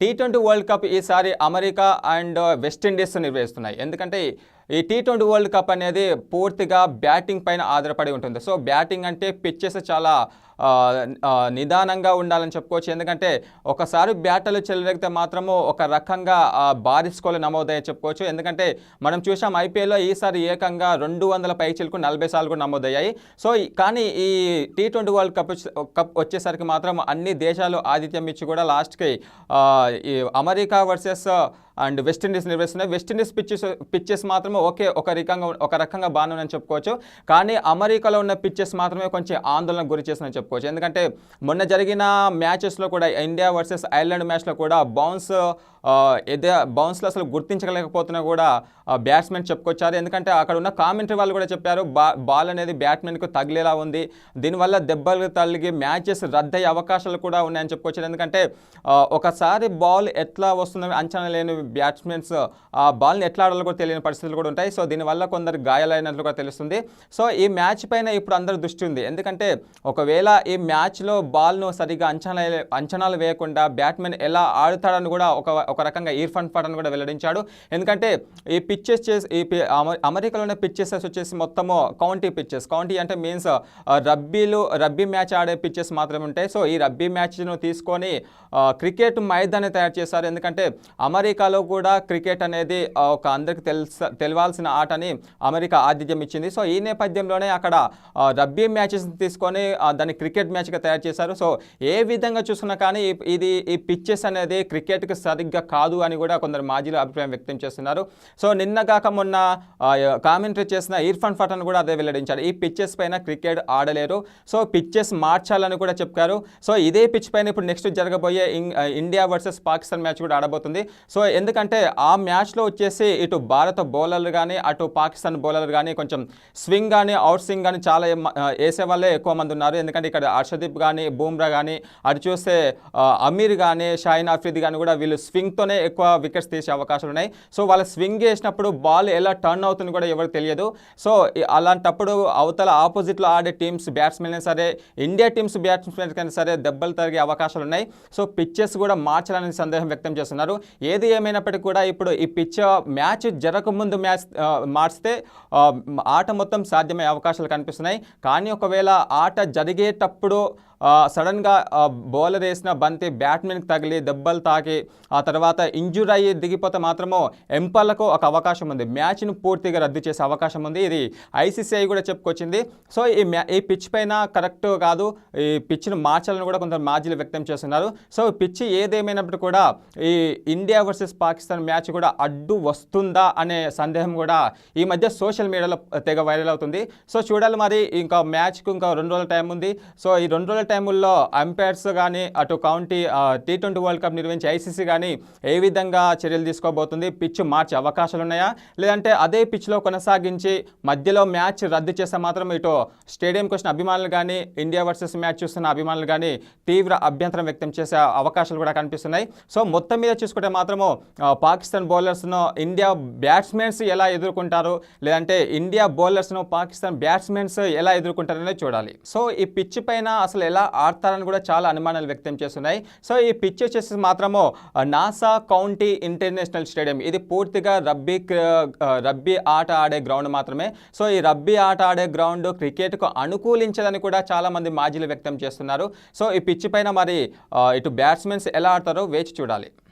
Tea twenty world cup ఈసారి America and uh, West Indies నిర్వహిస్తున్నాయి. ఎందుకంటే ఈ టీ ట్వంటీ వరల్డ్ కప్ అనేది పూర్తిగా బ్యాటింగ్ పైన ఆధారపడి ఉంటుంది. సో బ్యాటింగ్ అంటే పిచ్చెస్ చాలా నిదానంగా ఉండాలని చెప్పుకోవచ్చు. ఎందుకంటే ఒకసారి బ్యాటర్లు చెలరెగితే మాత్రము ఒక రకంగా భారీ స్కోర్లు నమోదయ్యే చెప్పుకోవచ్చు. ఎందుకంటే మనం చూసాం ఐపీఎల్లో ఈసారి ఏకంగా రెండు వందల పైచీలకు నలభై సార్లు కూడా నమోదయ్యాయి. సో కానీ ఈ T twenty world cup cup వచ్చేసరికి మాత్రం అన్ని దేశాలు ఆతిథ్యం ఇచ్చి కూడా లాస్ట్కి ఈ America versus and West Indies నిర్వహిస్తున్నాయి వెస్టిండీస్ పిచ్చెస్ పిచ్చెస్ మాత్రమే ఓకే ఒక రకంగా ఒక రకంగా బాగానే ఉందని చెప్పుకోవచ్చు. కానీ అమెరికాలో ఉన్న పిచ్చెస్ మాత్రమే కొంచెం ఆందోళనకు గురి చేసిందని చెప్పుకోవచ్చు. ఎందుకంటే మొన్న జరిగిన మ్యాచెస్లో కూడా ఇండియా వర్సెస్ ఐర్లాండ్ మ్యాచ్లో కూడా బౌన్స్ ఎదే బౌన్స్లో అసలు గుర్తించలేకపోతున్నా కూడా బ్యాట్స్మెన్ చెప్పుకొచ్చారు. ఎందుకంటే అక్కడ ఉన్న కామెంటరీ వాళ్ళు కూడా చెప్పారు బా బాల్ అనేది బ్యాట్మెన్కు తగిలేలా ఉంది. దీనివల్ల దెబ్బలు తగిలి మ్యాచెస్ రద్దయ్యే అవకాశాలు కూడా ఉన్నాయని చెప్పుకోవచ్చు ఎందుకంటే ఒకసారి బాల్ ఎట్లా వస్తుందని అంచనా లేని బ్యాట్స్మెన్స్ ఆ బాల్ని ఎట్లా ఆడాలో కూడా తెలియని పరిస్థితులు కూడా ఉంటాయి. సో దీనివల్ల కొందరు గాయాలైనట్లు కూడా తెలుస్తుంది. సో ఈ మ్యాచ్ పైన ఇప్పుడు అందరు దృష్టి ఉంది. ఎందుకంటే ఒకవేళ ఈ మ్యాచ్లో బాల్ను సరిగా అంచనా అంచనాలు వేయకుండా బ్యాట్మెన్ ఎలా ఆడుతాడని కూడా ఒక ఒక రకంగా ఇర్ఫాన్ పఠాన్ కూడా వెల్లడించాడు. ఎందుకంటే ఈ పిచ్చెస్ చేసి ఈ పి- ఉన్న పిచ్చెస్ వచ్చేసి మొత్తము కౌంటీ పిచ్చెస్ కౌంటీ అంటే మీన్స్ రబ్బీలు రబ్బీ మ్యాచ్ ఆడే పిచ్చెస్ మాత్రమే ఉంటాయి. సో ఈ రబ్బీ మ్యాచ్ను తీసుకొని క్రికెట్ మైదాన్ని తయారు చేశారు. ఎందుకంటే అమెరికాలో కూడా క్రికెట్ అనేది ఒక అందరికి తెలుస ఆట అని అమెరికా ఆతిథ్యం ఇచ్చింది. సో ఈ నేపథ్యంలోనే అక్కడ రబ్బీ మ్యాచెస్ తీసుకొని దాన్ని క్రికెట్ మ్యాచ్గా తయారు చేశారు. సో ఏ విధంగా చూసుకున్నా కానీ ఇది ఈ పిచ్చెస్ అనేది క్రికెట్కి సరిగ్గా కాదు అని కూడా కొందరు మాజీలు అభిప్రాయం వ్యక్తం చేస్తున్నారు. సో నిన్నగాక మొన్న కామెంటరీ చేసిన ఇర్ఫాన్ పఠాన్ కూడా అదే వెల్లడించాడు ఈ పిచ్చెస్ పైన క్రికెట్ ఆడలేరు. సో పిచ్చెస్ మార్చాలని కూడా చెప్పారు. సో ఇదే పిచ్ పైన ఇప్పుడు నెక్స్ట్ జరగబోయే ఇం- ఇండియా వర్సెస్ పాకిస్తాన్ మ్యాచ్ కూడా ఆడబోతుంది. సో ఎందుకంటే ఆ మ్యాచ్లో వచ్చేసి ఇటు భారత బౌలర్లు కానీ అటు పాకిస్తాన్ బౌలర్లు కానీ కొంచెం స్వింగ్ కానీ అవుట్ స్వింగ్ కానీ చాలా వేసే వాళ్ళే ఎక్కువ మంది ఉన్నారు. ఎందుకంటే ఇక్కడ హర్షదీప్ కానీ బూమ్రా కానీ అటు చూస్తే అమీర్ కానీ షాయిన్ ఆఫ్రిద్ కానీ కూడా వీళ్ళు స్వింగ్తోనే ఎక్కువ వికెట్స్ తీసే అవకాశాలు ఉన్నాయి. సో వాళ్ళ స్వింగ్ చేసినప్పుడు బాల్ ఎలా టర్న్ అవుతుంది కూడా ఎవరికి తెలియదు. సో అలాంటప్పుడు అవతల ఆపోజిట్లో ఆడే టీమ్స్ బ్యాట్స్మెన్ అయినా సరే ఇండియా టీమ్స్ బ్యాట్స్మెన్ కైనా సరే దెబ్బలు తరిగే అవకాశాలు ఉన్నాయి. సో పిచ్చెస్ కూడా మార్చాలని సందేహం వ్యక్తం చేస్తున్నారు. ఏది ఏమైనా ఏమైనప్పటికీ కూడా ఇప్పుడు ఈ పిచ్ మ్యాచ్ జరగకముందు మ్యాచ్ మార్స్తే మార్చితే ఆట మొత్తం సాధ్యమయ్యే అవకాశాలు కనిపిస్తున్నాయి. కానీ ఒకవేళ ఆట జరిగేటప్పుడు సడన్గా బౌలర్ వేసిన బంతి బ్యాట్మెన్కి తగిలి దెబ్బలు తాకి ఆ తర్వాత ఇంజూర్ అయ్యి దిగిపోతే మాత్రము ఎంపర్లకు ఒక అవకాశం ఉంది. మ్యాచ్ను పూర్తిగా రద్దు చేసే అవకాశం ఉంది. ఇది ఐసీసీఐ కూడా చెప్పుకొచ్చింది. సో ఈ మ్యా ఈ పిచ్ పైన కరెక్ట్ కాదు. ఈ పిచ్ను మార్చాలని కూడా కొంత మాజీలు వ్యక్తం చేస్తున్నారు. సో పిచ్ ఏదేమైనప్పుడు కూడా ఈ ఇండియా వర్సెస్ పాకిస్తాన్ మ్యాచ్ కూడా అడ్డు వస్తుందా అనే సందేహం కూడా ఈ మధ్య సోషల్ మీడియాలో తెగ వైరల్ అవుతుంది. సో చూడాలి మరి. ఇంకా మ్యాచ్కు ఇంకా రెండు రోజుల టైం ఉంది. సో ఈ రెండు రోజుల టైముల్లో అంపైర్స్ కానీ అటు county T twenty world cup నిర్వహించే ఐసీసీ కానీ ఏ విధంగా చర్యలు తీసుకోబోతుంది? పిచ్ మార్చే అవకాశాలు ఉన్నాయా లేదంటే అదే పిచ్లో కొనసాగించి మధ్యలో మ్యాచ్ రద్దు చేస్తే మాత్రం ఇటు స్టేడియంకి వచ్చిన అభిమానులు కానీ ఇండియా వర్సెస్ మ్యాచ్ చూస్తున్న అభిమానులు కానీ తీవ్ర అభ్యంతరం వ్యక్తం చేసే అవకాశాలు కూడా కనిపిస్తున్నాయి. సో మొత్తం మీద చూసుకుంటే మాత్రము పాకిస్తాన్ బౌలర్స్ను ఇండియా బ్యాట్స్మెన్స్ ఎలా ఎదుర్కొంటారు? లేదంటే ఇండియా బౌలర్స్ను పాకిస్తాన్ బ్యాట్స్మెన్స్ ఎలా ఎదుర్కొంటారనేది చూడాలి. సో ఈ పిచ్ పైన అసలు ఎలా ఆడతారని కూడా చాలా అనుమానాలు వ్యక్తం చేస్తున్నాయి. సో ఈ పిచ్ వచ్చేసి మాత్రము నాసా కౌంటీ ఇంటర్నేషనల్ స్టేడియం. ఇది పూర్తిగా రబ్బీ రబ్బీ ఆట ఆడే గ్రౌండ్ మాత్రమే. సో ఈ రబ్బీ ఆట ఆడే గ్రౌండ్ క్రికెట్కు అనుకూలించదని కూడా చాలా మంది మాజీలు వ్యక్తం చేస్తున్నారు. సో ఈ పిచ్ పైన మరి ఇటు బ్యాట్స్మెన్స్ ఎలా ఆడతారో వేచి చూడాలి.